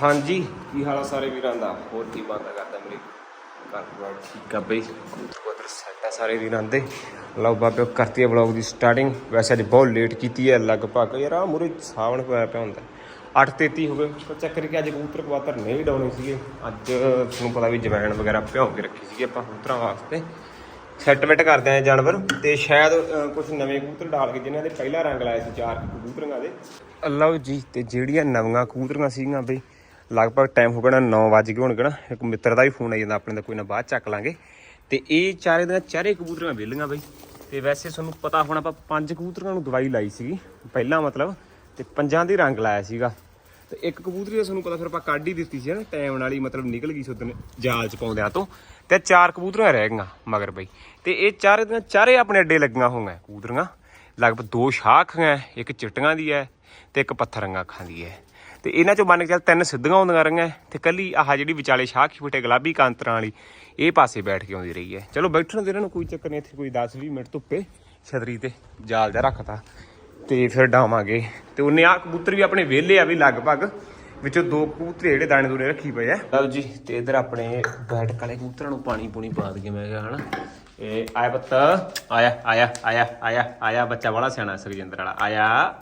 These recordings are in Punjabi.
ਹਾਂਜੀ। ਕੀ ਹਾਲ ਆ ਸਾਰੇ ਵੀਰਾਂ ਦਾ? ਹੋਰ ਕੀ ਬੰਦਾ ਕਰਦਾ ਮੇਰੇ ਘਰ ਪਰਿਵਾਰ ਠੀਕ ਆ ਬਈ? ਉਧਰ ਸੈਟ ਆ ਸਾਰੇ ਵੀਰਾਂ ਦੇ। ਲਓ ਬਾਬੇ, ਕਰਤੀ ਹੈ ਵਲੌਗ ਦੀ ਸਟਾਰਟਿੰਗ ਵੈਸੇ ਅੱਜ ਬਹੁਤ ਲੇਟ ਕੀਤੀ ਹੈ ਲਗਭਗ ਯਾਰ ਆ ਮੁਰੇ ਸਾਵਣ ਹੋਇਆ ਪਿਆ ਹੁੰਦਾ। 8:33 ਹੋ ਗਏ। ਪਰ ਚੱਕਰ ਕਿ ਅੱਜ ਕਬੂਤਰ ਕਵਾਤਰ ਨਹੀਂ ਡਾਉਣੇ ਸੀਗੇ। ਅੱਜ ਤੁਹਾਨੂੰ ਪਤਾ ਵੀ ਜਵੈਣ ਵਗੈਰਾ ਭਿਓ ਕੇ ਰੱਖੀ ਸੀਗੀ ਆਪਾਂ ਕਬੂਤਰਾਂ ਵਾਸਤੇ। ਸੈੱਟ ਵੈਟ ਕਰਦੇ ਆ ਜਾਨਵਰ। ਤੇ ਸ਼ਾਇਦ ਕੁਝ ਨਵੇਂ ਕਬੂਤਰ ਡਾਲ ਕੇ ਜਿਨ੍ਹਾਂ ਦੇ ਪਹਿਲਾ ਰੰਗ ਲਾਇਆ ਸੀ, ਚਾਰ ਕਬੂਤਰਾਂ ਦੇ। ਲਓ ਜੀ, ਤੇ ਜਿਹੜੀਆਂ ਨਵੀਆਂ ਕਬੂਤਰੀਆਂ ਸੀਗੀਆਂ ਬਈ ਲਗਭਗ ਟਾਈਮ ਹੋ ਗਿਆ ਨਾ 9 ਵਜ ਗਏ ਹੋਣਗੇ ਨਾ, ਇੱਕ ਮਿੱਤਰ ਦਾ ਵੀ ਫੋਨ ਆਈ ਜਾਂਦਾ, ਆਪਣੇ ਦਾ ਕੋਈ ਨਾ ਬਾਅਦ ਚੱਕ ਲਾਂਗੇ। ਤੇ ਇਹ ਚਾਰੇ ਦੀਆਂ ਚਾਰੇ ਕਬੂਤਰੀਆਂ ਵਿਹਲੀਆਂ ਬਈ। ਤੇ ਵੈਸੇ ਤੁਹਾਨੂੰ ਪਤਾ ਹੋਣਾ ਆਪਾਂ ਪੰਜ ਕਬੂਤਰੀਆਂ ਨੂੰ ਦਵਾਈ ਲਾਈ ਸੀਗੀ, ਪਹਿਲਾਂ ਮਤਲਬ, ਤੇ ਪੰਜਾਂ ਦੀ ਰੰਗ ਲਾਇਆ ਸੀਗਾ। ਤੇ ਇੱਕ ਕਬੂਤਰੀ ਦਾ ਤੁਹਾਨੂੰ ਪਤਾ ਫਿਰ ਆਪਾਂ ਕੱਢ ਹੀ ਦਿੱਤੀ ਸੀ ਨਾ ਟਾਈਮ ਨਾਲ ਹੀ ਮਤਲਬ ਨਿਕਲ ਗਈ ਸੀ ਉਦੋਂ ਜਾਲ ਚ ਪਾਉਂਦਿਆਂ ਤੋਂ। ਤੇ ਚਾਰ ਕਬੂਤਰੀਆਂ ਰਹਿ ਗਈਆਂ ਮਗਰ ਬਈ। ਤੇ ਇਹ ਚਾਰੇ ਦੀਆਂ ਚਾਰੇ ਆਪਣੇ ਅੱਡੇ ਲੱਗੀਆਂ ਹੋਈਆਂ ਕਬੂਤਰੀਆਂ। ਲਗਭਗ ਦੋ ਸ਼ਾਖ ਹੈ, ਇੱਕ ਚਿੱਟੀਆਂ ਦੀ ਹੈ, ਤੇ ਇੱਕ ਪੱਥਰਾਂ ਅੱਖਾਂ ਦੀ ਹੈ। ਤੇ ਇਹਨਾਂ ਚੋਂ ਮੰਨ ਕੇ ਚੱਲ ਤਿੰਨ ਸਿੱਧੀਆਂ ਆਉਂਦੀਆਂ ਰਹੀਆਂ, ਤੇ ਕੱਲੀ ਆਹ ਜਿਹੜੀ ਵਿਚਾਲੇ ਸ਼ਾਖ ਫੁੱਟੇ ਗੁਲਾਬੀ ਕਾਂਤਰਾਂ ਵਾਲੀ, ਇਹ ਪਾਸੇ ਬੈਠ ਕੇ ਆਉਂਦੀ ਰਹੀ ਹੈ। ਚਲੋ ਬੈਠਣ ਦੇ ਇਹਨਾਂ ਨੂੰ ਕੋਈ ਚੱਕਰ ਨਹੀਂ, ਇੱਥੇ ਕੋਈ 10 20 ਮਿੰਟ ਧੁੱਪੇ ਛਤਰੀ ਤੇ ਜਾਲ ਜਾ ਰੱਖਤਾ, ਤੇ ਫਿਰ ਡਾਵਾਂਗੇ। ਤੇ ਉਹਨੇ ਆ ਕਬੂਤਰ ਵੀ ਆਪਣੇ ਵਿਹਲੇ ਆ ਵੀ ਲਗਭਗ, ਵਿੱਚੋਂ ਦੋ ਕਬੂਤਰ ਜਿਹੜੇ ਦਾਣੇ ਦੂਣੇ ਰੱਖੀ ਪਏ ਆ। ਲਓ ਜੀ, ਤੇ ਇਧਰ ਆਪਣੇ ਬੈਠਕ ਵਾਲੇ ਕਬੂਤਰਾਂ ਨੂੰ ਪਾਣੀ ਪੂਣੀ ਪਾ ਦਈਏ ਮੈਂ ਕਿਹਾ, ਹਨਾ। ਇਹ ਆਇਆ ਪੁੱਤ, ਆਇਆ ਆਇਆ ਆਇਆ ਆਇਆ ਆਇਆ, ਬੱਚਾ ਬੜਾ ਸਿਆਣਾ, ਸੁਖਜਿੰਦਰ ਵਾਲਾ, ਆਇਆ।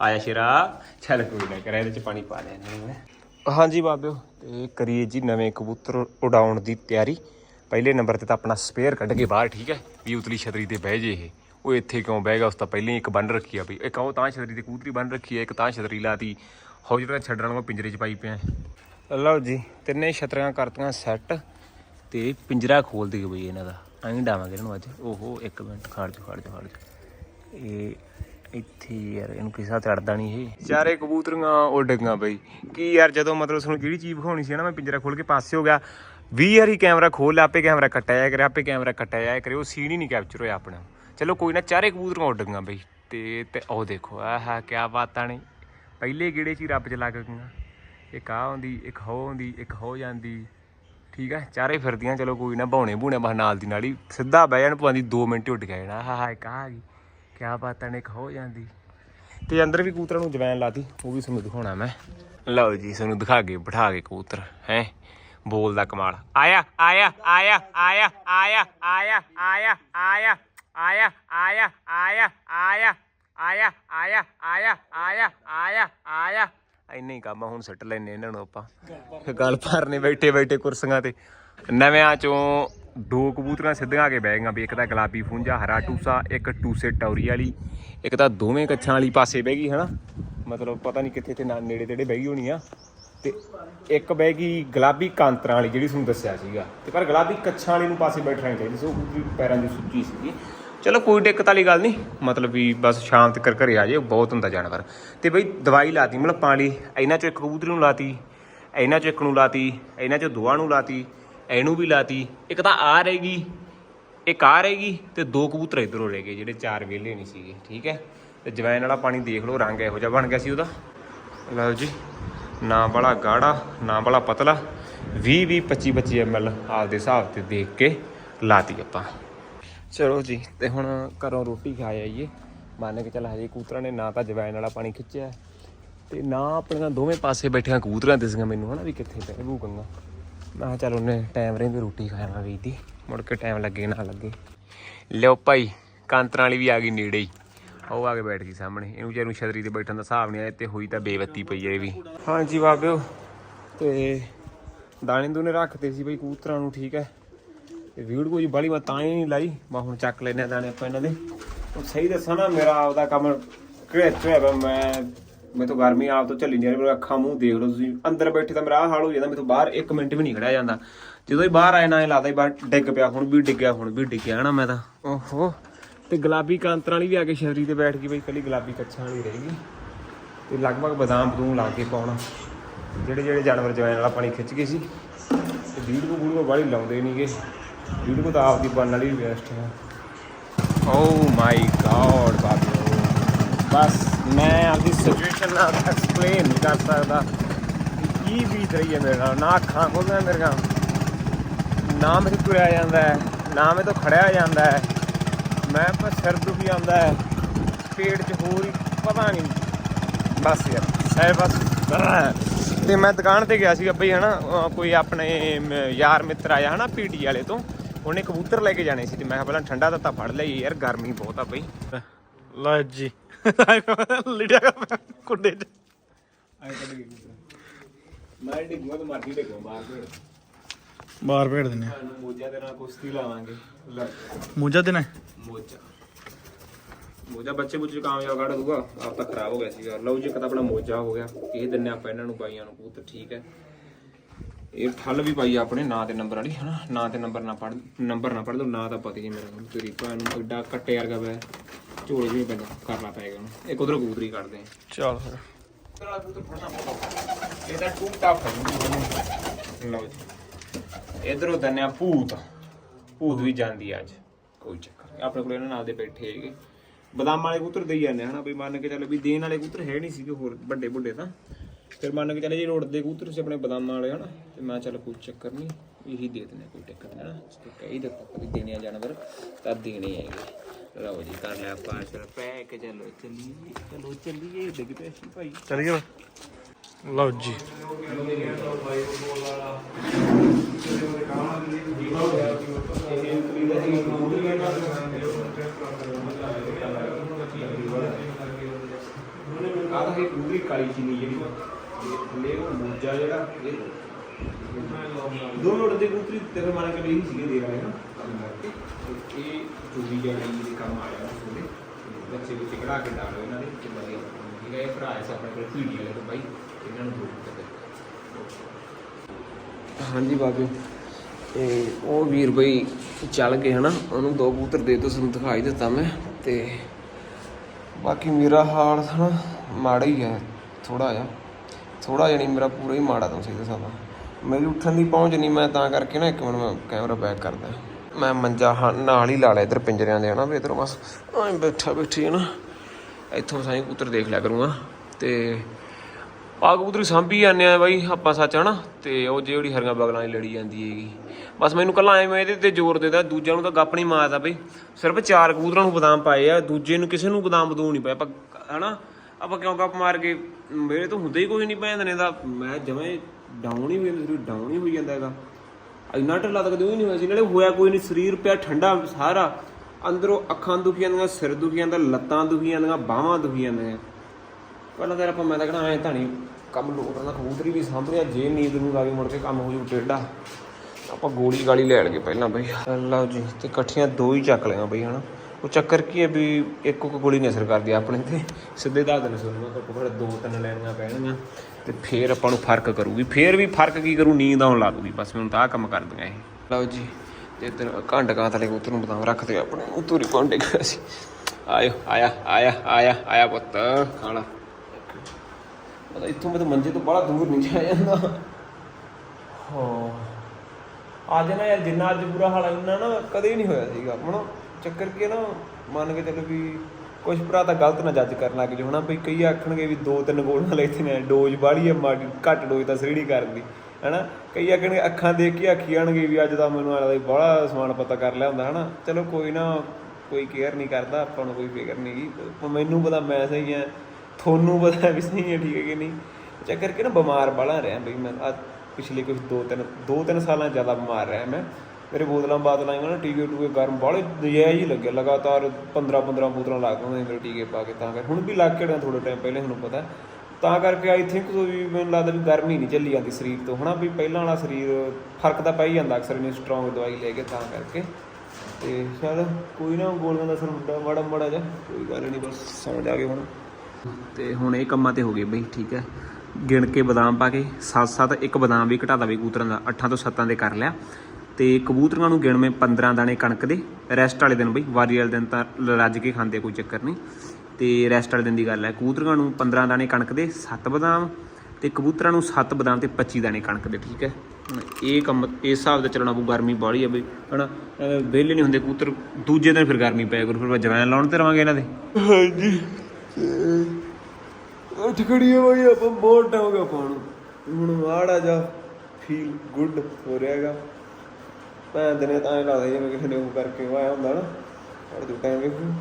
ਆਇਆ ਸ਼ੇਰਾ, ਚੱਲ ਕੋਈ ਨਾ ਕਰੇ ਇਹਦੇ ਚ ਪਾਣੀ ਪਾ ਲਿਆ ਇਹਨਾਂ ਨੇ ਹਾਂਜੀ ਬਾਬਿਓ, ਤੇ ਕਰੀਏ ਜੀ ਨਵੇਂ ਕਬੂਤਰ ਉਡਾਉਣ ਦੀ ਤਿਆਰੀ। ਪਹਿਲੇ ਨੰਬਰ ਤੇ ਤਾਂ ਆਪਣਾ ਸਪੇਅਰ ਕੱਢ ਕੇ ਬਾਹਰ, ਠੀਕ ਹੈ? ਵੀ ਉਤਲੀ ਛਤਰੀ ਤੇ ਬਹਿ ਜੇ ਇਹ। ਉਹ ਇੱਥੇ ਕਿਉਂ ਬਹਿ ਗਿਆ, ਉਸ ਤਾਂ ਪਹਿਲਾਂ ਹੀ ਇੱਕ ਬੰਨ ਰੱਖੀ ਆ ਵੀ। ਇੱਕ ਉਹ ਤਾਂ ਛਤਰੀ ਤੇ ਕੂਤਰੀ ਬੰਨ ਰੱਖੀ ਆ, ਇੱਕ ਤਾਂ ਛਤਰੀ ਲਾਤੀ। ਹੋ ਜਿਹੜਾ ਛੱਡਣ ਵਾਲਾ ਪਿੰਜਰੇ 'ਚ ਪਾਈ ਪਿਆ। ਲਓ ਜੀ, ਤਿੰਨੇ ਛਤਰੀਆਂ ਕਰਤੀਆਂ ਸੈੱਟ ਤੇ ਪਿੰਜਰਾ ਖੋਲ ਦੇ ਬਈ ਇਹਨਾਂ ਦਾ। ਐਂ ਡਾਵਾਂਗੇ ਇਹਨਾਂ ਨੂੰ ਅੱਜ। ਓਹੋ, ਇੱਕ ਮਿੰਟ, ਖੜ ਜਾ ਖੜ ਜਾ ਖੜ ਜਾ ਇਹ ਇੱਥੇ ਯਾਰ ਇਹਨੂੰ ਕਿਸੇ ਤੇ ਅੜਦਾ ਨਹੀਂ ਇਹ। ਚਾਰੇ ਕਬੂਤਰੀਆਂ ਉੱਡ ਗਈਆਂ ਬਈ। ਕੀ ਯਾਰ ਜਦੋਂ ਮਤਲਬ ਤੁਹਾਨੂੰ ਜਿਹੜੀ ਚੀਜ਼ ਵਿਖਾਉਣੀ ਸੀ ਨਾ, ਮੈਂ ਪਿੰਜਰਾ ਖੋਲ ਕੇ ਪਾਸੇ ਹੋ ਗਿਆ। 20 ਵਾਰੀ ਕੈਮਰਾ ਖੋਲ ਆਪੇ ਕੈਮਰਾ ਕੱਟਿਆ ਜਾਇਆ ਕਰੇ ਆਪੇ ਕੈਮਰਾ ਕੱਟਿਆ ਜਾਇਆ ਕਰੇ ਉਹ ਸੀਨ ਹੀ ਨਹੀਂ ਕੈਪਚਰ ਹੋਇਆ ਆਪਣਾ। ਚਲੋ ਕੋਈ ਨਾ, ਚਾਰੇ ਕਬੂਤਰੀਆਂ ਉੱਡ ਗਈਆਂ ਬਈ। ਤੇ ਤੇ ਉਹ ਦੇਖੋ, ਆਹ ਕੀ ਬਾਤਾਂ ਨੇ। ਪਹਿਲੇ ਗੇੜੇ 'ਚ ਹੀ ਰੱਬ ਚ ਲੱਗ ਗਈਆਂ। ਇੱਕ ਆ ਹੁੰਦੀ, ਇੱਕ ਹੋ ਆਉਂਦੀ ਇੱਕ ਹੋ ਜਾਂਦੀ। ਠੀਕ ਹੈ ਚਾਰੇ ਫਿਰਦੀਆਂ, ਚਲੋ ਕੋਈ ਨਾ ਬਾਉਣੇ ਬੂਣੇ ਬਸ ਨਾਲ ਦੀ ਨਾਲ ਹੀ। ਸਿੱਧਾ ਬਹਿ ਜਾਣ ਪਵਾਂਦੀ 2 ਮਿੰਟ ਹੀ ਉੱਡ ਗਿਆ ਜਾਣਾ। ਆਹ ਇੱਕ ਆ ਗਈ। ਕਿਆ ਬਾਤਾਂ ਨੇ ਇੱਕ ਹੋ ਜਾਂਦੀ ਤੇ ਅੰਦਰ ਵੀ ਕਬੂਤਰਾਂ ਨੂੰ ਜਵੈਨ ਲਾਤੀ ਉਹ ਵੀ ਤੁਹਾਨੂੰ ਦਿਖਾਉਣਾ ਮੈਂ ਲਓ ਜੀ ਤੁਹਾਨੂੰ ਦਿਖਾ ਕੇ ਬਿਠਾ ਕੇ ਕਬੂਤਰ ਹੈ ਬੋਲਦਾ ਕਮਾਲ ਆਇਆ ਆਇਆ ਆਇਆ ਆਇਆ ਆਇਆ ਆਇਆ ਆਇਆ ਆਇਆ ਆਇਆ ਆਇਆ ਆਇਆ ਆਇਆ ਆਇਆ ਆਇਆ ਆਇਆ ਆਇਆ ਆਇਆ ਆਇਆ ਇੰਨੇ ਹੀ ਕੰਮ ਹੁਣ ਸਿੱਟ ਲੈਨੇ ਇਹਨਾਂ ਨੂੰ ਆਪਾਂ ਗੱਲ ਭਰਨੇ ਬੈਠੇ ਬੈਠੇ ਕੁਰਸੀਆਂ ਤੇ ਨਵਿਆਂ ਚੋਂ ਦੋ ਕਬੂਤਰਾਂ ਸਿੱਧੀਆਂ ਆ ਕੇ ਬਹਿ ਗਈਆਂ ਵੀ ਇੱਕ ਤਾਂ ਗੁਲਾਬੀ ਫੁੰਜਾ ਹਰਾ ਟੂਸਾ, ਇੱਕ ਟੂਸੇ ਟੌਰੀ ਵਾਲੀ। ਇੱਕ ਤਾਂ ਦੋਵੇਂ ਕੱਛਾਂ ਵਾਲੀ ਪਾਸੇ ਬਹਿ ਗਈ, ਹਨਾ? ਮਤਲਬ ਪਤਾ ਨਹੀਂ ਕਿੱਥੇ ਤੇ ਨੇੜੇ ਤੇੜੇ ਬਹਿ ਗਈ ਹੋਣੀ ਆ। ਤੇ ਇੱਕ ਬਹਿ ਗਈ ਗੁਲਾਬੀ ਕਾਂਤਰਾਂ ਵਾਲੀ, ਜਿਹੜੀ ਤੁਹਾਨੂੰ ਦੱਸਿਆ ਸੀਗਾ। ਤੇ ਪਰ ਗੁਲਾਬੀ ਕੱਛਾਂ ਵਾਲੀ ਨੂੰ ਪਾਸੇ ਬੈਠਣਾ ਨਹੀਂ ਚਾਹੀਦਾ ਸੀ, ਉਹ ਕਬੂਤਰੀ ਪੈਰਾਂ ਦੀ ਸੁੱਚੀ ਸੀਗੀ। ਚਲੋ, ਕੋਈ ਦਿੱਕਤ ਵਾਲੀ ਗੱਲ ਨਹੀਂ। ਮਤਲਬ ਵੀ ਬਸ ਸ਼ਾਮ ਤੱਕ ਘਰੇ ਆ ਜਾਏ ਬਹੁਤ ਹੁੰਦਾ ਜਾਨਵਰ। ਤੇ ਬਈ ਦਵਾਈ ਲਾਤੀ, ਮਤਲਬ ਪਾਣੀ। ਇਹਨਾਂ ਚੋਂ ਇੱਕ ਕਬੂਤਰੀ ਨੂੰ ਲਾਤੀ ਇਹਨਾਂ ਚੋਂ ਇੱਕ ਨੂੰ ਲਾਤੀ ਇਹਨਾਂ ਚੋਂ ਦੋਵਾਂ ਨੂੰ ਲਾਤੀ। ਇਹਨੂੰ ਵੀ ਲਾਤੀ, ਇੱਕ ਤਾਂ ਆ ਰਹੇਗੀ ਇੱਕ ਆ ਰਹੇਗੀ ਤੇ ਦੋ ਕਬੂਤਰ ਇਧਰੋਂ ਰਹਿ ਗਏ ਜਿਹੜੇ ਚਾਰ ਵਿਹਲੇ ਨਹੀਂ ਸੀਗੇ, ਠੀਕ ਹੈ? ਤੇ ਜਵੈਨ ਵਾਲਾ ਪਾਣੀ ਦੇਖ ਲਓ, ਰੰਗ ਇਹੋ ਜਿਹਾ ਬਣ ਗਿਆ ਸੀ ਉਹਦਾ। ਲਓ ਜੀ, ਨਾ ਬੜਾ ਗਾੜਾ, ਨਾ ਬੜਾ ਪਤਲਾ 20 20 25 25 ml ਆਪਦੇ ਹਿਸਾਬ ਤੇ ਦੇਖ ਕੇ ਲਾਤੀ ਆਪਾਂ। ਚਲੋ ਜੀ, ਤੇ ਹੁਣ ਘਰੋਂ ਰੋਟੀ ਖਾ ਆਈਏ। ਮੰਨ ਕੇ ਚੱਲ ਹਜੇ ਕਬੂਤਰਾਂ ਨੇ ਨਾ ਤਾਂ ਜਵੈਨ ਵਾਲਾ ਪਾਣੀ ਖਿੱਚਿਆ, ਤੇ ਨਾ ਆਪਣੀਆਂ ਦੋਵੇਂ ਪਾਸੇ ਬੈਠੀਆਂ ਕਬੂਤਰਾਂ ਦਿਸੀਆਂ ਮੈਨੂੰ, ਹਨਾ ਵੀ ਕਿੱਥੇ ਪੈ ਭੂਕੰਗਾ ਮੈਂ ਕਿਹਾ ਚੱਲ ਉਹਨੇ ਟਾਈਮ ਰਹਿੰਦੇ ਰੋਟੀ ਖਾਣਾ ਵੀ ਦੀ ਮੁੜ ਕੇ ਟਾਈਮ ਲੱਗੇ ਨਾ ਲੱਗੇ। ਲਿਓ ਭਾਈ, ਕਾਂਤਰਾਂ ਵਾਲੀ ਵੀ ਆ ਗਈ ਨੇੜੇ ਹੀ। ਉਹ ਆ ਕੇ ਬੈਠ ਗਈ ਸਾਹਮਣੇ। ਇਹਨੂੰ ਵਿਚਾਰੇ ਨੂੰ ਛਤਰੀ ਤੇ ਬੈਠਣ ਦਾ ਹਿਸਾਬ ਨਹੀਂ ਆਇਆ ਤੇ ਹੋਈ ਤਾਂ ਬੇਵੱਤੀ ਪਈ ਹੈ ਵੀ। ਹਾਂਜੀ ਬਾਬਿਓ, ਤੇ ਦਾਣੇ ਦੂਨੇ ਰੱਖਦੇ ਸੀ ਬਈ ਕੂਤਰਾਂ ਨੂੰ, ਠੀਕ ਹੈ। ਤੇ ਵੀਡੀਓ ਜੀ ਬਾਲੀ ਮੈਂ ਤਾਂ ਹੀ ਨਹੀਂ ਲਾਈ। ਮੈਂ ਹੁਣ ਚੱਕ ਲੈਨੇ ਆ ਦਾਣੇ ਆਪਾਂ ਇਹਨਾਂ ਦੇ। ਉਹ ਸਹੀ ਦੱਸਾਂ ਨਾ, ਮੇਰਾ ਆਪਦਾ ਕੰਮ ਕਿਹੜੇ ਮੈਂ ਮੈਂ ਤਾਂ ਗਰਮੀ ਆਪ ਤੋਂ ਝੱਲੀ ਨਹੀਂ ਰਹੀ ਮੇਰਾ ਅੱਖਾਂ ਮੂੰਹ ਦੇਖ ਲਓ ਤੁਸੀਂ। ਅੰਦਰ ਬੈਠੇ ਤਾਂ ਮੇਰਾ ਆਹ ਹਾਲ ਹੋ ਜਾਂਦਾ ਮੈਨੂੰ ਬਾਹਰ 1 ਮਿੰਟ ਵੀ ਨਹੀਂ ਖੜਿਆ ਜਾਂਦਾ। ਜਦੋਂ ਹੀ ਬਾਹਰ ਆਏ ਨਾ, ਇਹ ਲੱਗਦਾ ਹੀ ਬਾਹਰ ਡਿੱਗ ਪਿਆ, ਹੁਣ ਵੀ ਡਿੱਗਿਆ, ਹੁਣ ਵੀ ਡਿੱਗਿਆ ਨਾ ਮੈਂ ਤਾਂ। ਓਹੋ, ਤੇ ਗੁਲਾਬੀ ਕਾਂਤਰਾਂ ਵਾਲੀ ਵੀ ਆ ਕੇ ਸ਼ਰੀਰ ਤੇ ਬੈਠ ਗਈ ਬਈ, ਕੱਲੀ ਗੁਲਾਬੀ ਕੱਛਾਂ ਵਾਲੀ ਰਹੇਗੀ ਤੇ ਲਗਭਗ ਬਦਾਮ ਬਦੂਮ ਲਾ ਕੇ ਪਾਉਣਾ। ਜਿਹੜੇ ਜਿਹੜੇ ਜਾਨਵਰ ਜਵੈਨ ਵਾਲਾ ਪਾਣੀ ਖਿੱਚ ਗਏ ਸੀ। ਤੇ ਵੀਡੀਓ ਵੀਡੀਓ ਵਾਲੀ ਲਾਉਂਦੇ ਨਹੀਂਗੇ ਵੀਡੀਓ ਤਾਂ ਆਪ ਦੀ ਬਣਨ ਵਾਲੀ ਵੀ ਬੈਸਟ ਹੈ ਓ ਮਾਈ ਗॉड ਬਾਬਿਓ ਬਸ। ਮੈਂ ਆਪਦੀ ਸਿਚੁਏਸ਼ਨ ਨਾਲ ਐਕਸਪਲੇਨ ਨਹੀਂ ਕਰ ਸਕਦਾ ਕੀ ਬੀਤ ਰਹੀ ਹੈ ਮੇਰੇ ਨਾਲ। ਨਾ ਅੱਖਾਂ ਖੋਲ੍ਹਦਾ ਮੇਰੇ ਨਾਲ ਨਾ ਮੇਰੇ ਤੁਰਿਆ ਜਾਂਦਾ ਹੈ, ਨਾ ਮੇਰੇ ਤੋਂ ਖੜਿਆ ਜਾਂਦਾ ਹੈ। ਮੈਂ ਪਰ ਸਿਰ ਦੁਖੀ ਆਉਂਦਾ ਹੈ, ਪੇਟ 'ਚ ਹੋਰ ਪਤਾ ਨਹੀਂ। ਬਸ ਯਾਰ, ਸਹਿ ਬਸ। ਤੇ ਮੈਂ ਦੁਕਾਨ ਤੇ ਗਿਆ ਸੀਗਾ ਬਈ, ਹਨਾ, ਅਹ ਕੋਈ ਆਪਣੇ ਯਾਰ ਮਿੱਤਰ ਆਇਆ ਹਨਾ, ਪੀਟੀ ਵਾਲੇ ਤੋਂ। ਉਹਨੇ ਕਬੂਤਰ ਲੈ ਕੇ ਜਾਣੇ ਸੀ ਤੇ ਮੈਂ ਕਿਹਾ, ਪਹਿਲਾਂ ਠੰਡਾ ਤਾਂ ਫੜ ਲਈ ਯਾਰ ਗਰਮੀ ਬਹੁਤ ਆ ਬਈ। ਲਓ ਜੀ। ਲਿਟਿਆ ਕਰ ਕੁੰਡੇ ਚ। ਮੈਂ ਡਿੱਗੂਗਾ ਤਾਂ ਮਰਜ਼ੀ ਡਿੱਗੂ ਮਾਰ ਭੇੜ। ਬਾਹਰ ਭੇੜ ਦਿੰਨੇ ਆ। ਮੋਜਾ ਦੇ ਨਾਲ ਕੁਸ਼ਤੀ ਲਾਵਾਂਗੇ। ਲੈ। ਮੂੰਜਾ ਦੇਣਾ ਹੈ? ਮੋਜਾ। ਮੋਜਾ ਬੱਚੇ ਬੁੱਚੇ ਕਾਮਯਾਬ ਕੱਢ ਦੂਗਾ ਆਪ ਤਾਂ ਖਰਾਬ ਹੋ ਗਿਆ ਸੀਗਾ। ਲਓ ਜੀ ਇੱਕ ਤਾਂ ਆਪਣਾ ਮੋਜਾ ਹੋ ਗਿਆ। ਇਹ ਦਿੰਨੇ ਆਪਾਂ ਇਹਨਾਂ ਨੂੰ ਬਾਈਆਂ ਨੂੰ। ਕਬੂਤਰ ਠੀਕ ਹੈ। ਇਹ ਠੱਲ ਵੀ ਪਾਈ ਆ ਆਪਣੇ ਨਾਂ ਤੇ ਨੰਬਰ ਵਾਲੀ ਹਨਾ? ਨਾਂ ਤੇ ਨੰਬਰ ਨਾ ਪੜ ਨੰਬਰ ਨਾ ਪੜ ਲਓ ਨਾਂ ਤਾਂ ਪਤਾ ਹੀ ਹੈ ਮੇਰਾ ਨੂੰ ਤੇਰੀ ਭੈਣ ਨੂੰ ਐਡਾ ਕੱਟੇ ਵਰਗਾ ਪਿਆ। ਝੋਲੇ ਜਿਵੇਂ ਪੈਂਦਾ ਕਰਨਾ ਪਏਗਾ ਉਹਨੂੰ। ਇੱਕ ਉਧਰੋਂ ਕਬੂਤਰੀ ਕੱਢਦੇ ਆ। ਚੱਲ ਫਿਰ। ਇਹ ਤਾਂ ਟੂ ਟਾਪ ਹੈ ਲਓ ਜੀ। ਇਧਰੋਂ ਦੰਨਿਆ ਭੂਤ। ਭੂਤ ਵੀ ਜਾਂਦੀ ਆ ਅੱਜ। ਕੋਈ ਚੱਕਰ ਨਹੀਂ। ਆਪਣੇ ਕੋਲ ਇਹਨਾਂ ਨਾਲ ਦੇ ਬੈਠੇ ਹੈਗੇ। ਬਦਾਮ ਵਾਲੇ ਕਬੂਤਰ ਦੇਈ ਜਾਂਦੇ ਹਨਾ? ਵੀ ਮੰਨ ਕੇ ਚੱਲ ਵੀ ਦੇਣ ਵਾਲੇ ਕਬੂਤਰ ਹੈ ਨਹੀਂ ਸੀਗੇ ਹੋਰ ਵੱਡੇ ਵੱਡੇ ਤਾਂ। ਫਿਰ ਮੰਨ ਕੇ ਚੱਲੇ ਜੀ ਰੋਡ ਦੇ ਕਬੂਤਰ ਸੀ ਆਪਣੇ ਬਦਾਮਾਂ ਵਾਲੇ ਹਨਾ? ਤੇ ਮੈਂ ਚੱਲ ਕੋਈ ਚੱਕਰ ਨਹੀਂ। ਇਹੀ ਦੇ ਦਿੰਦੇ ਕੋਈ ਚੱਕਰ ਨਹੀਂ। ਹਨਾ ਤੇ ਕਹੀ ਦਿੱਤਾ ਕਦੀ ਦੇਣੇ ਆ ਜਾਨਵਰ ਤਾਂ ਦੇਣੇ ਹੈਗੇ ਲਓ ਜੀ ਕਰ ਲਿਆ ਪਾਰਸਲ ਪੈਕ ਚਲੋ ਚੱਲੀਏ ਚਲੋ ਚੱਲੀਏ ਡਿੱਗ ਪਿਆ ਸੀ ਭਾਈ। ਚੱਲ ਗਿਆ ਲਓ ਜੀ। ਆਹ ਇਹ ਪੂਰੀ ਕਾਲੀ ਚੀਨੀ ਜਿਹੜੀ ਲੈ ਉਹ ਮੂਜਾ ਜਿਹੜਾ ਇਹ ਦੋ ਮਿੰਟ ਦੇ ਕੂਤਰੀ ਤੇ ਫਿਰ ਮਾਰ ਕੇ ਲਈ ਸੀਗੇ ਦੇ ਵਾਲੇ ਨਾ ਕੰਮ ਕਰਕੇ ਤੇ ਇਹ ਜਿਹੜੀ ਦੇ ਕੰਮ ਆਇਆ ਉਹਦੇ ਬੱਚੇ ਵਿੱਚ ਕਢਾ ਕੇ ਡਾਲੋ ਇਹਨਾਂ ਦੇ ਤੇ ਵਧੀਆ ਠੀਕ ਹੈ ਇਹ ਭਰਾ ਐਸਾ ਆਪਣੇ ਕੋਲ ਪੀੜੀ ਵਾਲੇ ਤੋਂ ਬਾਈ ਇਹਨਾਂ ਨੂੰ ਦੋ ਹਾਂਜੀ ਬਾਬੂ ਤੇ ਉਹ ਵੀਰ ਬਈ ਚੱਲ ਗਏ ਹਨਾ ਉਹਨੂੰ ਦੋ ਕਬੂਤਰ ਦੇ ਦੋ ਤੁਹਾਨੂੰ ਦਿਖਾਈ ਦਿੱਤਾ ਮੈਂ ਤੇ ਬਾਕੀ ਮੇਰਾ ਹਾਲ ਨਾ ਮਾੜਾ ਹੀ ਹੈ ਥੋੜਾ ਜਿਹਾ ਥੋੜਾ ਜਿਹਾ ਨਹੀਂ ਮੇਰਾ ਪੂਰਾ ਹੀ ਮਾੜਾ ਤਾਂ ਸਹੀ ਦੱਸਾਂ ਤਾਂ ਮੇਰੀ ਉੱਠਣ ਦੀ ਪਹੁੰਚ ਨਹੀਂ, ਮੈਂ ਤਾਂ ਕਰਕੇ ਨਾ ਇੱਕ ਮਿੰਟ ਮੈਂ ਕੈਮਰਾ ਬੈਕ ਕਰਦਾ। ਮੈਂ ਮੰਜਾ ਨਾਲ ਹੀ ਲਾ ਲਿਆ ਇਧਰ ਪਿੰਜਰਿਆਂ ਦੇ, ਹਨਾ ਵੀ ਇਧਰ ਬਸ ਐਂ ਬੈਠਾ ਬੈਠੀ ਹੈ ਇੱਥੋਂ ਸਾਈਂ ਕਬੂਤਰ ਦੇਖ ਲਿਆ ਕਰੂੰਗਾ। ਤੇ ਆ ਕਬੂਤਰੀ ਸਾਂਭੀ ਜਾਂਦੇ ਆ ਬਾਈ ਆਪਾਂ ਸੱਚ, ਹਨਾ। ਤੇ ਉਹ ਜਿਹੜੀ ਹਰੀਆਂ ਬਗਲਾਂ ਦੀ ਲੜੀ ਜਾਂਦੀ ਹੈਗੀ। ਬਸ ਮੈਨੂੰ ਕੱਲਾ ਐਵੇਂ ਇਹਦੇ ਤੇ ਜ਼ੋਰ ਦੇਦਾ ਦੂਜਿਆਂ ਨੂੰ ਤਾਂ ਗੱਪ ਨਹੀਂ ਮਾਰਦਾ ਬਈ। ਸਿਰਫ ਚਾਰ ਕਬੂਤਰਾਂ ਨੂੰ ਬਦਾਮ ਪਾਏ ਆ, ਦੂਜੇ ਨੂੰ ਕਿਸੇ ਨੂੰ ਬਦਾਮ ਬਦੂ ਨਹੀਂ ਪਾਇਆ ਆਪਾਂ, ਹਨਾ। ਆਪਾਂ ਕਿਉਂ ਗੱਪ ਮਾਰ ਕੇ, ਮੇਰੇ ਤੋਂ ਹੁੰਦੇ ਹੀ ਕੋਈ ਨਹੀਂ ਪੈਂਦੇ ਨੇ ਦਾ ਮੈਂ ਜਵੇਂ ਡਾਊਨ ਹੀ ਹੋਈ ਜਾਂਦਾ ਡਾਊਨ ਹੀ ਹੋਈ ਜਾਂਦਾ ਹੈਗਾ। ਇੰਨਾ ਢਿੱਲਾ ਤਾਂ ਕਦੇ ਹੀ ਨਹੀਂ ਹੋਇਆ ਸੀ। ਨਾਲੇ ਹੋਇਆ ਕੋਈ ਨਹੀਂ, ਸਰੀਰ ਪਿਆ ਠੰਡਾ ਸਾਰਾ। ਅੰਦਰੋਂ ਅੱਖਾਂ ਦੁਖੀ ਜਾਂਦੀਆਂ, ਸਿਰ ਦੁਖੀ ਜਾਂਦਾ, ਲੱਤਾਂ ਦੁਖੀ ਜਾਂਦੀਆਂ, ਬਾਹਾਂ ਦੁਖੀ ਜਾਂਦੀਆਂ। ਪਹਿਲਾਂ ਤਾਂ ਆਪਾਂ ਮੈਂ ਤਾਂ ਕਹਣਾ, ਐ ਤਾਂ ਨਹੀਂ, ਕੰਮ ਲੋਕਾਂ ਦਾ ਕਬੂਤਰੀ ਵੀ ਸਾਂਭਿਆ ਜੇ ਨੀਂਦ ਨੂੰ ਲੱਗੇ ਮੁੜ ਕੇ ਕੰਮ ਹੋ ਜੂ, ਟੇਢਾ। ਆਪਾਂ ਗੋਲੀ ਗਾਲੀ ਲੈ ਲਗੇ ਪਹਿਲਾਂ ਬਈ। ਲਓ ਜੀ, ਤੇ ਇਕੱਠੀਆਂ ਦੋ ਹੀ ਚੱਕ ਲਿਆ ਬਈ, ਹਨਾ। ਉਹ ਚੱਕਰ ਕੀ ਹੈ ਵੀ ਇੱਕ ਇੱਕ ਗੋਲੀ ਨਹੀਂ ਅਸਰ ਕਰਦੀ ਆਪਣੇ ਤੇ। ਸਿੱਧੇ ਦੱਸ ਦੇਣ ਸੁਣੂਗਾ ਘੱਟੋ ਘੱਟ ਦੋ ਤਿੰਨ ਲੈਣੀਆਂ ਪੈਣਗੀਆਂ। ਤੇ ਫੇਰ ਆਪਾਂ ਨੂੰ ਫ਼ਰਕ ਕਰੂਗੀ। ਫੇਰ ਵੀ ਫ਼ਰਕ ਕੀ ਕਰੂ? ਨੀਂਦ ਆਉਣ ਲਾ ਦੂਗੀ ਬਸ ਮੈਨੂੰ ਤਾਂ ਆਹ ਕੰਮ ਕਰ ਦਿੰਗਾ ਇਹ। ਲਓ ਜੀ ਤੇ ਇਧਰ ਘੰਟ ਕਾਂ ਤਲੇ ਕਬੂਤਰ ਨੂੰ ਬਤਾਉਂ ਰੱਖਦੇ ਆਪਣੇ। ਉਤੂਰੀ ਪੌਂਡੇ ਗਿਆ ਸੀ। ਆਇਓ ਆਇਆ ਆਇਆ ਆਇਆ ਆਇਆ ਪੁੱਤ ਖਾਣਾ। ਪਤਾ ਇੱਥੋਂ ਮੈਂ ਤਾਂ ਮੰਜੇ ਤੋਂ ਬੜਾ ਦੂਰ ਨਹੀਂ ਜਾ ਜਾਂਦਾ। ਹਾਂ। ਅੱਜ ਨਾ ਯਾਰ ਜਿੰਨਾ ਅੱਜ ਬੁਰਾ ਹਾਲ ਹੈ ਨਾ ਕਦੇ ਨਹੀਂ ਹੋਇਆ ਸੀਗਾ। ਹੁਣ ਚੱਕਰ ਕੀ ਹੈ ਨਾ, ਮੰਨ ਕੇ ਚੱਲੋ ਵੀ ਕੁਝ ਭਰਾ ਤਾਂ ਗਲਤ ਨਾ ਜੱਜ ਕਰਨ ਲੱਗ ਜੋ ਹਨਾ ਵੀ ਕਈ ਆਖਣਗੇ ਵੀ ਦੋ ਤਿੰਨ ਗੋਲਾਂ ਲੈਤੇ ਨੇ ਡੋਜ਼ ਬਾੜੀ ਹੈ ਮਾੜੀ ਘੱਟ ਡੋਜ਼ ਤਾਂ ਸਰੀੜੀ ਕਰਨ ਦੀ। ਹਨਾ ਕਈ ਆਖਣਗੇ ਅੱਖਾਂ ਦੇਖ ਕੇ ਆਖੀ ਜਾਣਗੇ ਵੀ ਅੱਜ ਦਾ ਮੈਨੂੰ ਲੱਗਦਾ ਬੜਾ ਸਮਾਨ ਪਤਾ ਕਰ ਲਿਆ ਹੁੰਦਾ। ਹਨਾ ਚਲੋ ਕੋਈ ਨਾ, ਕੋਈ ਕੇਅਰ ਨਹੀਂ ਕਰਦਾ, ਆਪਾਂ ਨੂੰ ਕੋਈ ਫਿਕਰ ਨਹੀਂ ਮੈਨੂੰ ਪਤਾ ਮੈਂ ਸਹੀ ਆ, ਤੁਹਾਨੂੰ ਪਤਾ ਵੀ ਸਹੀ ਹੈ ਠੀਕ ਹੈ ਕਿ ਨਹੀਂ। ਚੱਕਰ ਕਿ ਨਾ, ਬਿਮਾਰ ਬਾਲਾ ਰਿਹਾ ਬਈ ਮੈਂ। ਪਿਛਲੇ ਕੁਝ ਦੋ ਤਿੰਨ ਦੋ ਤਿੰਨ ਸਾਲਾਂ ਜ਼ਿਆਦਾ ਬਿਮਾਰ ਰਿਹਾ ਮੈਂ। ਮੇਰੇ ਬੋਤਲਾਂ ਬਾਤਲਾਂ ਇਹਨਾਂ ਟੀਕੇ ਟੂਕੇ ਗਰਮ ਬਾਲੇ ਨਜਾਇਜ਼ ਹੀ ਲੱਗਿਆ ਲਗਾਤਾਰ 15 15 ਬੋਤਲਾਂ ਲੱਗ ਗਈਆਂ ਮੇਰੇ ਟੀਕੇ ਪਾ ਕੇ, ਤਾਂ ਕਰ ਹੁਣ ਵੀ ਲੱਗ ਕੇ ਡਿਆ ਥੋੜੇ ਟਾਈਮ ਪਹਿਲੇ, ਤੁਹਾਨੂੰ ਪਤਾ ਤਾਂ ਕਰਕੇ ਆਈ ਥਿੰਕ ਸੋ ਵੀ ਮੈਨੂੰ ਲੱਗਦਾ ਵੀ ਗਰਮੀ ਨਹੀਂ ਚੱਲੀ ਜਾਂਦੀ ਸਰੀਰ ਤੋਂ, ਹਨਾ, ਵੀ ਪਹਿਲਾਂ ਵਾਲਾ ਸਰੀਰ ਫ਼ਰਕ ਤਾਂ ਪੈ ਹੀ ਜਾਂਦਾ ਅਕਸਰ ਨਹੀਂ ਸਟਰੋਂਗ ਦਵਾਈ ਲੈ ਕੇ, ਤਾਂ ਕਰਕੇ। ਤੇ ਚਲ, ਕੋਈ ਨਾ, ਗੋਲੀਆਂ ਦਾ ਅਸਰ ਹੁੰਦਾ ਮਾੜਾ ਮਾੜਾ ਜਿਹਾ, ਕੋਈ ਗੱਲ ਨਹੀਂ, ਬਸ ਸਮਝ ਆ ਗਏ ਹੁਣ। ਤੇ ਹੁਣ ਇਹ ਕੰਮਾਂ ਤੇ ਹੋ ਗਏ ਬਈ, ਠੀਕ ਹੈ। ਗਿਣ ਕੇ ਬਦਾਮ ਪਾ ਕੇ ਸੱਤ ਸੱਤ ਇੱਕ ਬਦਾਮ ਵੀ ਘਟਾ ਦਵੇ ਕਬੂਤਰਾਂ ਦਾ, ਅੱਠਾਂ ਤੋਂ ਸੱਤਾਂ ਦੇ ਕਰ ਲਿਆ। ਤੇ ਕਬੂਤਰਾਂ ਨੂੰ ਗਿਣਵੇਂ 15 ਦਾਣੇ ਕਣਕ ਦੇ ਰੈਸਟ ਵਾਲੇ ਦਿਨ ਬਈ, ਵਾਰੀ ਵਾਲੇ ਦਿਨ ਤਾਂ ਰੱਜ ਕੇ ਖਾਂਦੇ ਕੋਈ ਚੱਕਰ ਨਹੀਂ। ਤੇ ਰੈਸਟ ਵਾਲੇ ਦਿਨ ਦੀ ਗੱਲ ਹੈ, ਕਬੂਤਰਾਂ ਨੂੰ 15 ਦਾਣੇ ਕਣਕ ਦੇ 7 ਬਦਾਮ ਤੇ ਕਬੂਤਰਾਂ ਨੂੰ 7 ਬਦਾਮ ਤੇ 25 ਦਾਣੇ ਕਣਕ ਦੇ, ਠੀਕ ਹੈ? ਇਹ ਕੰਮ ਇਸ ਹਿਸਾਬ ਦਾ ਚੱਲਣਾ ਪਊ, ਗਰਮੀ ਬਾਹਲੀ ਆ ਬਈ। ਹਨਾ ਐਵੇਂ ਵਿਹਲੇ ਨਹੀਂ ਹੁੰਦੇ ਕਬੂਤਰ, ਦੂਜੇ ਦਿਨ ਫਿਰ ਗਰਮੀ ਪੈ ਗੁਰੂ ਫਿਰ ਜਵੈਨ ਲਾਉਣ ਤੇ ਰਵਾਂਗੇ ਇਹਨਾਂ ਦੇ। ਹਾਂਜੀ। ਉੱਠ ਖੜੀਏ ਬਈ, ਆਪਾਂ ਬਹੁਤ ਟਾਈਮ ਹੋ ਗਿਆ ਆਪਾਂ ਹੁਣ ਮਾੜਾ ਜਾ ਫੀਲ ਗੁੱਡ ਹੋ ਰਿਹਾਗਾ ਭੈਣ ਦੇ ਨੇ ਤਾਂ ਐਂ ਲੱਗਦਾ ਜਿਵੇਂ ਕਿਸੇ ਨੇ ਉਹ ਕਰਕੇ ਵਾਇਆ ਹੁੰਦਾ ਨਾ। ਔਰ ਤੂੰ ਟਾਈਮ ਵੇਖੂ।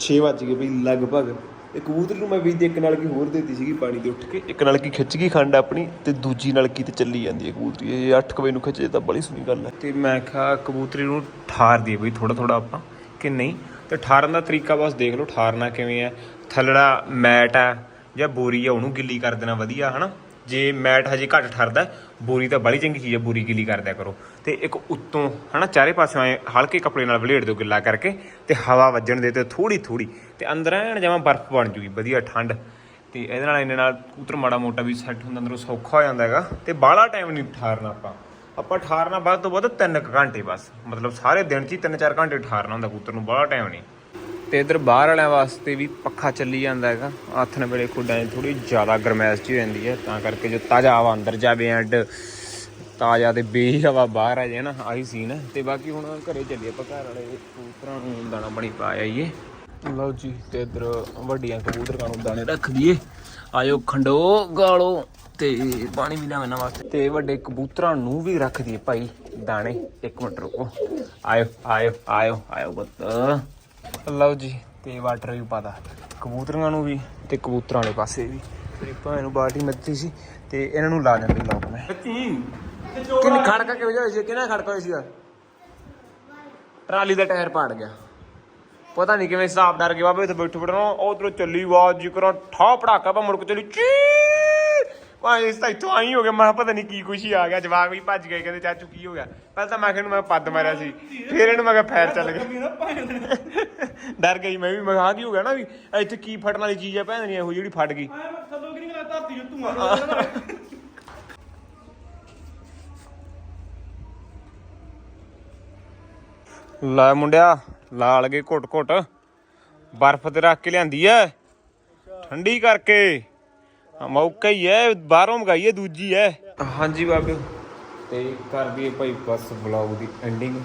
6 ਵੱਜ ਗਏ ਬਈ ਲਗਭਗ। ਤੇ ਕਬੂਤਰ ਨੂੰ ਮੈਂ ਵੀ ਇੱਕ ਨਾਲ ਕੀ ਹੋਰ ਦੇਤੀ ਸੀਗੀ ਪਾਣੀ ਦੇ ਉੱਠ ਕੇ। ਇੱਕ ਨਾਲ ਕੀ ਖਿੱਚ ਗਈ ਖੰਡ ਆਪਣੀ ਤੇ ਦੂਜੀ ਨਾਲ ਕੀ ਤੇ ਚੱਲੀ ਜਾਂਦੀ ਹੈ ਕਬੂਤਰੀ। ਇਹ 8 ਵਜੇ ਨੂੰ ਖਿੱਚੇ ਤਾਂ ਬੜੀ ਸੁਣੀ ਗੱਲ ਹੈ। ਤੇ ਮੈਂ ਕਿਹਾ ਕਬੂਤਰੀ ਨੂੰ ਠਾਰ ਦਈਏ ਬਈ ਥੋੜਾ ਥੋੜਾ ਆਪਾਂ ਕਿ ਨਹੀਂ? ਤੇ ਠਾਰਨ ਦਾ ਤਰੀਕਾ ਬਸ ਦੇਖ ਲਓ ਠਾਰਨਾ ਕਿਵੇਂ ਹੈ। ਥੱਲੜਾ ਮੈਟ ਆ ਜਾਂ ਬੋਰੀ ਆ ਉਹਨੂੰ ਗਿੱਲੀ ਕਰ ਦੇਣਾ ਵਧੀਆ ਹਨਾ? ਜੇ ਮੈਟ ਹਜੇ ਘੱਟ ਠਰਦਾ, ਬੋਰੀ ਤਾਂ ਬੜੀ ਚੰਗੀ ਚੀਜ਼ ਹੈ ਬੋਰੀ ਗਿੱਲੀ ਕਰ ਕਰੋ। ਤੇ ਇੱਕ ਉੱਤੋਂ, ਹਨਾ, ਚਾਰੇ ਪਾਸਿਓਂ ਐ ਹਲਕੇ ਕੱਪੜੇ ਨਾਲ ਵਲੇੜ ਦਿਓ ਗਿੱਲਾ ਕਰਕੇ ਤੇ ਹਵਾ ਵੱਜਣ ਦੇ ਤੇ ਥੋੜੀ ਥੋੜੀ ਤੇ ਅੰਦਰ ਐਨ ਜਮਾਂ ਬਰਫ਼ ਬਣ ਜੂਗੀ, ਵਧੀਆ ਠੰਡ। ਤੇ ਇਹਦੇ ਨਾਲ ਇਹਨੇ ਨਾਲ ਕੂਤਰ ਮਾੜਾ ਮੋਟਾ ਵੀ ਸੈੱਟ ਹੁੰਦਾ, ਅੰਦਰੋਂ ਸੌਖਾ ਹੋ ਜਾਂਦਾ ਹੈਗਾ। ਤੇ ਬਾਹਲਾ ਟਾਈਮ ਨਹੀਂ ਠਾਰਨਾ ਆਪਾਂ। ਆਪਾਂ ਠਾਰਨਾ ਵੱਧ ਤੋਂ ਵੱਧ 3 ਘੰਟੇ ਬਸ। ਮਤਲਬ ਸਾਰੇ ਦਿਨ 'ਚ ਹੀ 3-4 ਘੰਟੇ ਠਾਰਨਾ ਹੁੰਦਾ ਕੂਤਰ ਨੂੰ, ਬਾਹਲਾ ਟਾਈਮ ਨਹੀਂ। ਤੇ ਇਧਰ ਬਾਹਰ ਵਾਲਿਆਂ ਵਾਸਤੇ ਵੀ ਪੱਖਾ ਚੱਲੀ ਜਾਂਦਾ ਹੈਗਾ। ਆਥਣ ਵੇਲੇ ਖੁੱਡਾਂ 'ਚ ਥੋੜੀ ਜ਼ਿਆਦਾ ਗਰਮੈਸ਼ ਜੀ ਹੋ ਜਾਂਦੀ ਹੈ, ਤਾਂ ਕਰਕੇ ਜੋ ਤਾਜ਼ਾ ਹਵਾ ਅੰਦਰ ਜਾਵੇ ਐਂਡ ਤਾਜ਼ਾ ਤੇ ਬੇਹੀ ਹਵਾ ਬਾਹਰ ਆ ਜਾਏ ਨਾ, ਆਹੀ ਸੀਨ ਹੈ। ਤੇ ਬਾਕੀ ਹੁਣ ਘਰੇ ਚੱਲੀਏ ਆਪਾਂ, ਘਰ ਵਾਲੇ ਕਬੂਤਰਾਂ ਨੂੰ ਦਾਣਾ ਬਣੀ ਪਾ ਆਈਏ। ਲਓ ਜੀ, ਤੇ ਇਧਰ ਵੱਡੀਆਂ ਕਬੂਤਰਾਂ ਨੂੰ ਦਾਣੇ ਰੱਖ ਦਈਏ। ਆਇਓ ਖੰਡੋ, ਗਾਲੋ ਤੇ ਪਾਣੀ ਵੀ ਲਿਆਉਣਾ ਵਾਸਤੇ। ਤੇ ਵੱਡੇ ਕਬੂਤਰਾਂ ਨੂੰ ਵੀ ਰੱਖ ਦਈਏ ਭਾਈ ਦਾਣੇ। ਇੱਕ ਮਿੰਟ ਰੁਕੋ। ਆਇਓ ਆਇਓ ਆਇਓ ਆਇਓ ਬੱਤ ਲਓ ਜੀ ਤੇ ਵਾਟਰ ਵੀ ਪਾਦਾ ਕਬੂਤਰਾਂ ਨੂੰ ਵੀ ਤੇ ਕਬੂਤਰਾਂ ਵਾਲੇ ਪਾਸੇ ਵੀ। ਮੇਰੀ ਭਾਂ ਨੂੰ ਬਾਲਟੀ ਮਿੱਤੀ ਸੀ ਤੇ ਇਹਨਾਂ ਨੂੰ ਲਾ ਜਾਂਦੀ ਲੋਕ ਮੈਂ। ਕਿੰਨ ਖੜਕਾ ਕਿਉਂ ਹੋਇਆ ਸੀ? ਕਿਹਨਾਂ ਖੜਕਾ ਹੋਇਆ ਸੀਗਾ? ਟਰਾਲੀ ਦਾ ਟਾਇਰ ਪਾੜ ਗਿਆ। ਪਤਾ ਨਹੀਂ ਕਿਵੇਂ ਹਿਸਾਬ ਡਰ ਗਿਆ ਬਾਬੇ ਇੱਥੇ ਬੈਠੇ ਬੈਠੇ ਨਾ ਉਧਰੋਂ ਚੱਲੀ ਆਵਾਜ਼ ਜਿਕਰਾਂ ਠਾ ਪੜਾਕਾ ਪਾ ਮੁੜ ਕੇ ਚੱਲੀ ਚੀ! ਭਾਈ ਇਸ ਤਾਂ ਇੱਥੋਂ ਆਈ ਹੋ ਗਿਆ ਮੈਂ ਪਤਾ ਨਹੀਂ ਕੀ ਕੁਛ ਹੀ ਆ ਗਿਆ ਜਵਾਕ ਵੀ ਭੱਜ ਗਏ ਕਹਿੰਦੇ ਚਾਚੂ ਕੀ ਹੋ ਗਿਆ? ਪਹਿਲਾਂ ਤਾਂ ਮੈਂ ਕਿਹਾ ਮੈਂ ਪੱਦ ਮਾਰਿਆ ਸੀ ਫਿਰ ਇਹਨੂੰ ਮੈਂ ਕਿਹਾ ਫੈਰ ਚੱਲ ਗਿਆ। ਡਰ ਗਈ ਮੈਂ ਵੀ ਮੈਂ ਕਿਹਾ ਆਹ ਕੀ ਹੋ ਗਿਆ ਨਾ ਵੀ ਇੱਥੇ ਕੀ ਫਟਣ ਵਾਲੀ ਚੀਜ਼ ਆ ਭੈਣ ਨਹੀਂ ਇਹੋ ਜਿਹੜੀ ਫਟ ਗਈ। ਲੈ ਮੁੰਡਿਆ ਲਾਲ ਗਏ ਘੁੱਟ ਘੁੱਟ ਬਰਫ਼ ਤੇ ਰੱਖ ਕੇ ਲਿਆਂਦੀ ਐ। ਠੰਡੀ ਕਰਕੇ। ਮੌਕਾ ਹੀ ਹੈ, ਬਾਹਰੋਂ ਮੰਗਾਈਏ, ਦੂਜੀ ਹੈ। ਹਾਂਜੀ ਬਾਬੇ। ਤੇ ਕਰ ਦਈਏ ਭਾਈ ਬਸ ਵਲੌਗ ਦੀ ਐਂਡਿੰਗ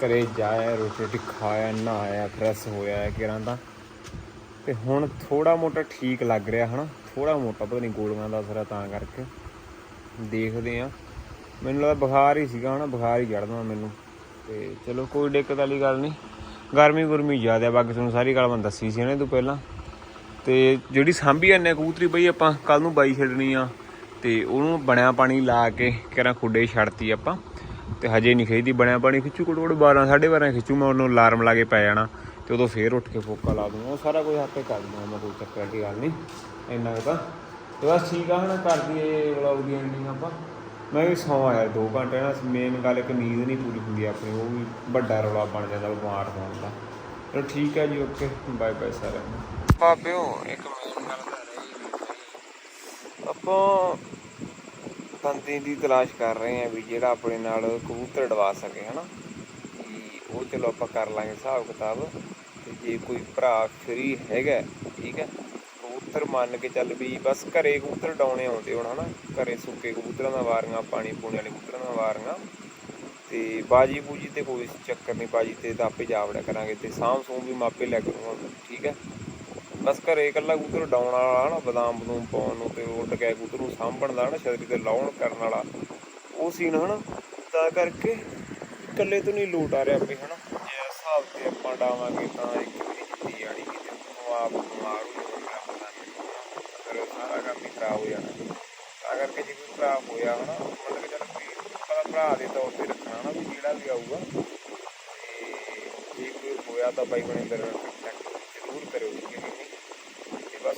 ਘਰੇ ਜਾਇਆ ਰੋਟੀ ਰੋਟੀ ਖਾਇਆ, ਨਹਾਇਆ ਫਰੈਸ਼ ਹੋਇਆ ਕਿਰਾਂ ਦਾ ਤੇ। ਹੁਣ ਥੋੜਾ ਮੋਟਾ ਠੀਕ ਲੱਗ ਰਿਹਾ, ਹਨਾ। ਥੋੜਾ ਮੋਟਾ, ਪਤਾ ਨਹੀਂ ਗੋਲੀਆਂ ਦਾ ਅਸਰ ਆ ਤਾਂ ਕਰਕੇ। ਦੇਖਦੇ ਆ ਮੈਨੂੰ ਲੱਗਦਾ ਬੁਖਾਰ ਹੀ ਸੀਗਾ, ਹਨਾ। ਬੁਖਾਰ ਹੀ ਚੜਦਾ ਮੈਨੂੰ। ਤੇ ਚਲੋ, ਕੋਈ ਦਿੱਕਤ ਵਾਲੀ ਗੱਲ ਨਹੀਂ ਗਰਮੀ ਗੁਰਮੀ ਜ਼ਿਆਦਾ, ਬਾਕੀ ਤੁਹਾਨੂੰ ਸਾਰੀ ਗੱਲ ਮੈਂ ਦੱਸੀ ਸੀ ਇਹਨੇ ਤੋਂ ਪਹਿਲਾਂ। ਤੇ ਜਿਹੜੀ ਸਾਂਭੀ ਜਾਂਦੇ ਕਬੂਤਰੀ ਬਈ ਆਪਾਂ ਕੱਲ ਨੂੰ ਬਾਈ ਛੱਡਣੀ ਆ ਤੇ ਉਹਨੂੰ ਬਣਿਆ ਪਾਣੀ ਲਾ ਕੇ ਕਿਹੜਾ ਖੁੱਡੇ ਛੱਡਤੀ ਆਪਾਂ। ਤੇ ਹਜੇ ਨਹੀਂ ਖਿੱਚਦੀ, ਬਣਿਆ ਪਾਣੀ ਖਿੱਚੂ ਕੋਟ ਕੋਟ 12 12:30 ਖਿੱਚੂ ਮੈਂ ਉਹਨੂੰ ਅਲਾਰਮ ਲਾ ਕੇ ਪੈ ਜਾਣਾ ਤੇ ਉਦੋਂ ਫੇਰ ਉੱਠ ਕੇ ਫੋਕਾ ਲਾ ਦੂੰਗਾ। ਉਹ ਸਾਰਾ ਕੁਝ ਆਪੇ ਕਰ ਦੂੰਗਾ ਮੈਂ, ਕੋਈ ਚੱਕਰ ਦੀ ਗੱਲ ਨਹੀਂ, ਇੰਨਾ ਕੁ ਤਾਂ। ਤੇ ਬਸ ਠੀਕ ਆ ਹੁਣ ਕਰ ਦਈਏ ਵਲੌਗ ਦੀ ਐਂਡਿੰਗ ਆਪਾਂ। ਮੈਂ ਵੀ ਸੌਂ ਆਇਆ 2 ਘੰਟੇ ਨਾਲ ਮੇਨ ਗੱਲ ਇੱਕ ਨੀਂਦ ਨਹੀਂ ਪੂਰੀ ਹੁੰਦੀ ਆਪਣੀ, ਉਹ ਵੀ ਵੱਡਾ ਰੌਲਾ ਬਣ ਜਾਂਦਾ, ਬਿਮਾਰ ਹੋਣ ਦਾ। ਚਲੋ ਠੀਕ ਹੈ ਜੀ ਓਕੇ ਬਾਏ ਬਾਏ ਸਾਰਿਆਂ ਨੂੰ। ਬਾਬਿਓ ਇੱਕ ਮੇਨ ਗੱਲ ਤਾਂ ਰਹੀ ਆਪਾਂ ਬੰਦੇ ਦੀ ਤਲਾਸ਼ ਕਰ ਰਹੇ ਆ ਵੀ ਜਿਹੜਾ ਆਪਣੇ ਨਾਲ ਕਬੂਤਰ ਡਵਾ ਸਕੇ, ਹਨਾ? ਉਹ ਚਲੋ ਆਪਾਂ ਕਰ ਲਾਂਗੇ ਹਿਸਾਬ ਕਿਤਾਬ, ਤੇ ਜੇ ਕੋਈ ਭਰਾ ਫਰੀ ਹੈਗਾ, ਠੀਕ ਹੈ? ਕਬੂਤਰ ਮੰਨ ਕੇ ਚੱਲ ਵੀ ਬਸ ਘਰੇ ਕਬੂਤਰ ਡਾਉਣੇ ਆਉਂਦੇ ਹੁਣ, ਹਨਾ? ਘਰੇ ਸੁੱਕੇ ਕਬੂਤਰਾਂ ਦਾ ਵਾਰੀਆਂ, ਪਾਣੀ ਪੂਣੇ ਵਾਲੇ ਕਬੂਤਰਾਂ ਦਾ ਵਾਰੀਆਂ। ਤੇ ਬਾਜੀ ਬੂਜੀ ਤੇ ਕੋਈ ਚੱਕਰ ਨਹੀਂ, ਬਾਜੀ ਤੇ ਤਾਂ ਆਪੇ ਜਾਵੜਿਆ ਕਰਾਂਗੇ, ਤੇ ਸਾਂਭ ਸੂਮ ਵੀ ਮਾਪੇ ਲੈ ਕੇ ਠੀਕ ਹੈ? ਬਸ ਘਰੇ ਇਕੱਲਾ ਕਬੂਤਰ ਡਾਉਣ ਵਾਲਾ ਨਾ, ਬਦਾਮ ਬਦੂਮ ਪਾਉਣ ਨੂੰ ਤੇ ਉੱਡ ਕੇ ਕਬੂਤਰ ਨੂੰ ਸਾਂਭਣ ਦਾ ਹਨਾ ਛਤਰੀ ਤੇ ਲਾਉਣ ਕਰਨ ਵਾਲਾ। ਉਹ ਸੀਨ ਹਨਾ, ਤਾਂ ਕਰਕੇ ਇਕੱਲੇ ਤੋਂ ਨਹੀਂ ਲੋਟ ਆ ਰਿਹਾ ਵੀ ਹਨਾ। ਜੇ ਹਿਸਾਬ ਤੇ ਆਪਾਂ ਡਾਵਾਂਗੇ ਤਾਂ ਇੱਕ ਵੀ ਜਿੱਤੀ ਜਾਣੀ ਕਿ ਜਦੋਂ ਆਪ ਬਿਮਾਰ ਹੋ ਜਾਊਗਾ ਪਤਾ ਨਹੀਂ ਫਿਰ ਸਾਰਾ ਕੰਮ ਹੀ ਖਰਾਬ ਹੋ ਜਾਣਾ। ਤਾਂ ਕਰਕੇ ਜੇ ਕੋਈ ਭਰਾ ਹੋਇਆ ਹਨਾ, ਮਤਲਬ ਕਿ ਚੱਲ ਕੋਈ ਪਤਾ ਭਰਾ ਦੇ ਤੌਰ ਤੇ ਰੱਖਣਾ ਹਨਾ, ਵੀ ਜਿਹੜਾ ਵੀ ਆਊਗਾ। ਤੇ ਜੇ ਕੋਈ ਹੋਇਆ ਤਾਂ ਬਾਈ ਬਣੇ ਜ਼ਰੂਰ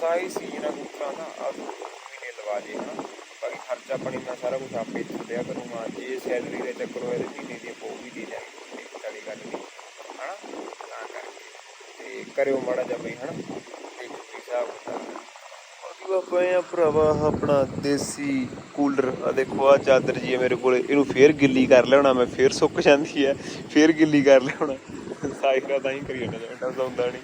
ਨਹੀਂ ਤੇ ਬਸ ਆਹੀ ਕਬੂਤਰਾਂ ਦਾ ਆ ਮਹੀਨੇ ਲਵਾ ਜੇ ਹਨਾ। ਬਾਕੀ ਖਰਚਾ ਪਾਣੀ ਮੈਂ ਸਾਰਾ ਕੁਝ ਆਪੇ ਛੱਡਿਆ ਕਰੂੰਗਾ ਜੇ ਸੈਲਰੀ ਦੇ ਚੱਕਰ ਹੋਏ ਤੇ ਮਹੀਨੇ ਦੀ ਉਹ ਵੀ ਦੇ ਜਾਣੀ ਵਾਲੀ ਗੱਲ ਨਹੀਂ, ਹਨਾ। ਤਾਂ ਕਰਕੇ ਤੇ ਕਰਿਓ ਮਾੜਾ ਜਿਹਾ ਬਈ, ਹਨਾ। ਤੇ ਹਿਸਾਬ ਕਿਤਾਬ ਬਾਕੀ ਬਾਬਾ ਆ ਭਰਾਵਾ, ਆਪਣਾ ਦੇਸੀ ਕੂਲਰ ਆ ਦੇਖੋ ਆ ਚਾਦਰ ਜੀ ਹੈ ਮੇਰੇ ਕੋਲ, ਇਹਨੂੰ ਫੇਰ ਗਿੱਲੀ ਕਰ ਲਿਆਉਣਾ, ਮੈਂ ਫੇਰ ਸੁੱਕ ਜਾਂਦੀ ਹੈ, ਫੇਰ ਗਿੱਲੀ ਕਰ ਲਿਆਉਣਾ। ਸਾਈਕਾ ਤਾਂ ਹੀ ਕਰੀ ਜਾਂਦਾ ਐਡਾ ਸੌਂਦਾ ਨਹੀਂ